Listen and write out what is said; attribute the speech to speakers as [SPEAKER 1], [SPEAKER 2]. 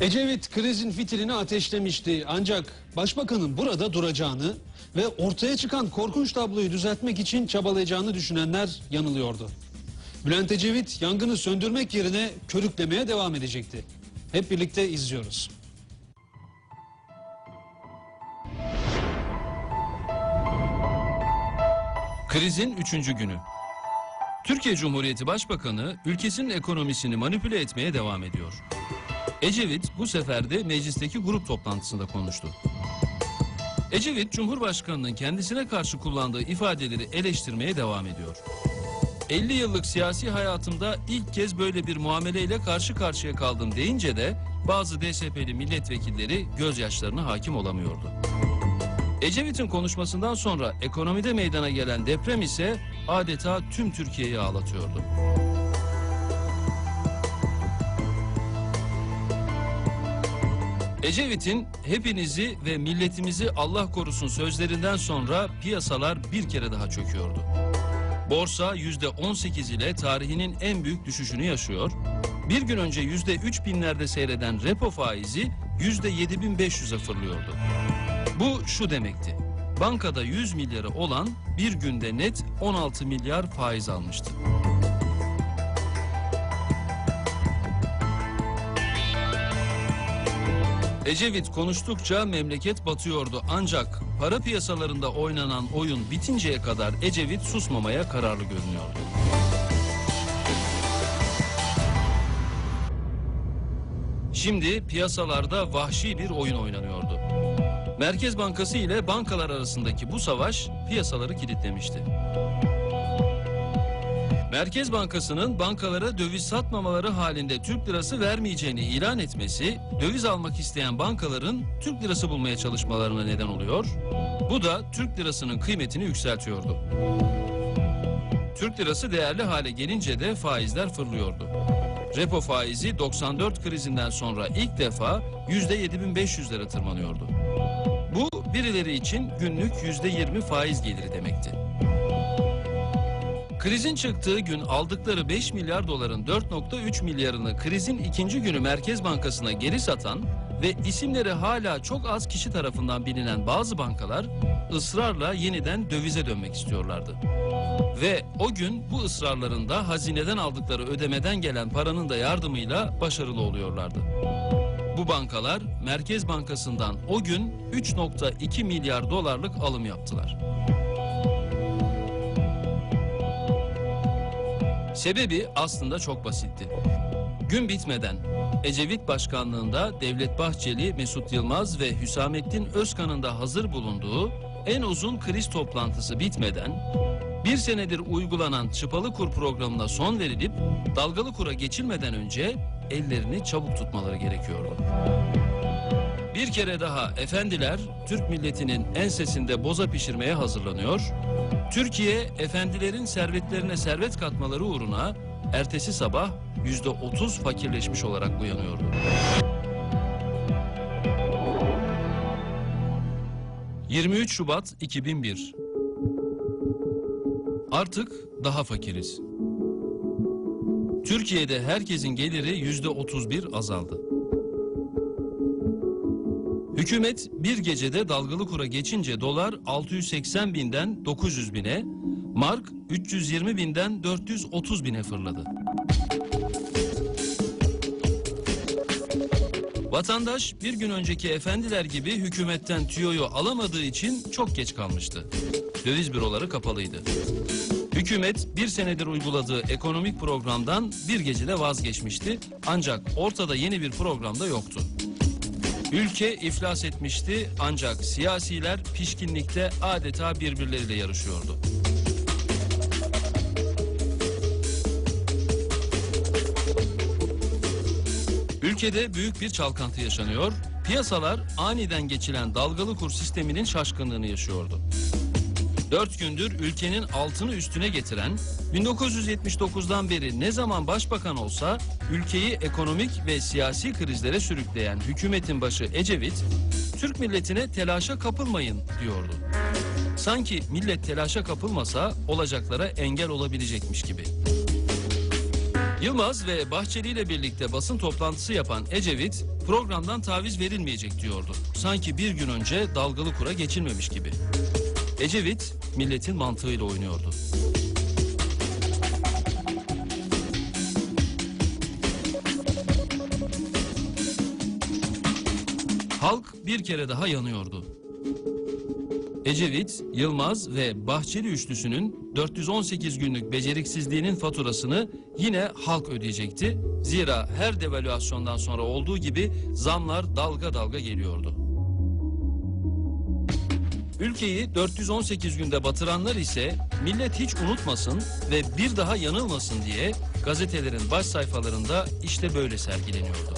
[SPEAKER 1] Ecevit krizin fitilini ateşlemişti ancak başbakanın burada duracağını ve ortaya çıkan korkunç tabloyu düzeltmek için çabalayacağını düşünenler yanılıyordu. Bülent Ecevit yangını söndürmek yerine körüklemeye devam edecekti. Hep birlikte izliyoruz.
[SPEAKER 2] Krizin üçüncü günü. Türkiye Cumhuriyeti Başbakanı ülkesinin ekonomisini manipüle etmeye devam ediyor. Ecevit bu sefer de meclisteki grup toplantısında konuştu. Ecevit Cumhurbaşkanının kendisine karşı kullandığı ifadeleri eleştirmeye devam ediyor. 50 yıllık siyasi hayatımda ilk kez böyle bir muameleyle karşı karşıya kaldım deyince de bazı DSP'li milletvekilleri gözyaşlarına hakim olamıyordu. Ecevit'in konuşmasından sonra ekonomide meydana gelen deprem ise adeta tüm Türkiye'yi ağlatıyordu. Ecevit'in hepinizi ve milletimizi Allah korusun sözlerinden sonra piyasalar bir kere daha çöküyordu. Borsa yüzde 18 ile tarihinin en büyük düşüşünü yaşıyor. Bir gün önce yüzde 3 binlerde seyreden repo faizi yüzde 7500'e fırlıyordu. Bu şu demekti. Bankada 100 milyarı olan bir günde net 16 milyar faiz almıştı. Ecevit konuştukça memleket batıyordu ancak para piyasalarında oynanan oyun bitinceye kadar Ecevit susmamaya kararlı görünüyordu. Şimdi piyasalarda vahşi bir oyun oynanıyordu. Merkez Bankası ile bankalar arasındaki bu savaş piyasaları kilitlemişti. Merkez Bankası'nın bankalara döviz satmamaları halinde Türk lirası vermeyeceğini ilan etmesi, döviz almak isteyen bankaların Türk lirası bulmaya çalışmalarına neden oluyor. Bu da Türk lirasının kıymetini yükseltiyordu. Türk lirası değerli hale gelince de faizler fırlıyordu. Repo faizi 94 krizinden sonra ilk defa %7500'lere tırmanıyordu. Bu birileri için günlük %20 faiz geliri demekti. Krizin çıktığı gün aldıkları 5 milyar doların 4.3 milyarını krizin ikinci günü Merkez Bankası'na geri satan ve isimleri hala çok az kişi tarafından bilinen bazı bankalar ısrarla yeniden dövize dönmek istiyorlardı. Ve o gün bu ısrarlarında hazineden aldıkları ödemeden gelen paranın da yardımıyla başarılı oluyorlardı. Bu bankalar Merkez Bankası'ndan o gün 3.2 milyar dolarlık alım yaptılar. Sebebi aslında çok basitti. Gün bitmeden Ecevit Başkanlığında Devlet Bahçeli, Mesut Yılmaz ve Hüsamettin Özkan'ın da hazır bulunduğu en uzun kriz toplantısı bitmeden bir senedir uygulanan çıpalı kur programına son verilip dalgalı kura geçilmeden önce ellerini çabuk tutmaları gerekiyordu. Bir kere daha efendiler Türk milletinin ensesinde boza pişirmeye hazırlanıyor. Türkiye efendilerin servetlerine servet katmaları uğruna ertesi sabah yüzde otuz fakirleşmiş olarak uyanıyordu. ...23 Şubat 2001... ...artık daha fakiriz. Türkiye'de herkesin geliri yüzde 31 azaldı. Hükümet bir gecede dalgalı kura geçince dolar 680 binden 900 bine, mark 320 binden 430 bine fırladı. Vatandaş bir gün önceki efendiler gibi hükümetten tüyoyu alamadığı için çok geç kalmıştı. Döviz büroları kapalıydı. Hükümet bir senedir uyguladığı ekonomik programdan bir gecede vazgeçmişti ancak ortada yeni bir program da yoktu. Ülke iflas etmişti ancak siyasiler pişkinlikte adeta birbirleriyle yarışıyordu. Ülkede büyük bir çalkantı yaşanıyor. Piyasalar aniden geçilen dalgalı kur sisteminin şaşkınlığını yaşıyordu. Dört gündür ülkenin altını üstüne getiren, 1979'dan beri ne zaman başbakan olsa ülkeyi ekonomik ve siyasi krizlere sürükleyen hükümetin başı Ecevit, Türk milletine telaşa kapılmayın diyordu. Sanki millet telaşa kapılmasa olacaklara engel olabilecekmiş gibi. Yılmaz ve Bahçeli ile birlikte basın toplantısı yapan Ecevit, Programdan taviz verilmeyecek diyordu. Sanki bir gün önce dalgalı kura geçilmemiş gibi. Ecevit milletin mantığıyla oynuyordu. Halk bir kere daha yanıyordu. Ecevit, Yılmaz ve Bahçeli üçlüsünün 418 günlük beceriksizliğinin faturasını yine halk ödeyecekti. Zira her devalüasyondan sonra olduğu gibi zamlar dalga dalga geliyordu. Ülkeyi 418 günde batıranlar ise millet hiç unutmasın ve bir daha yanılmasın diye gazetelerin baş sayfalarında işte böyle sergileniyordu.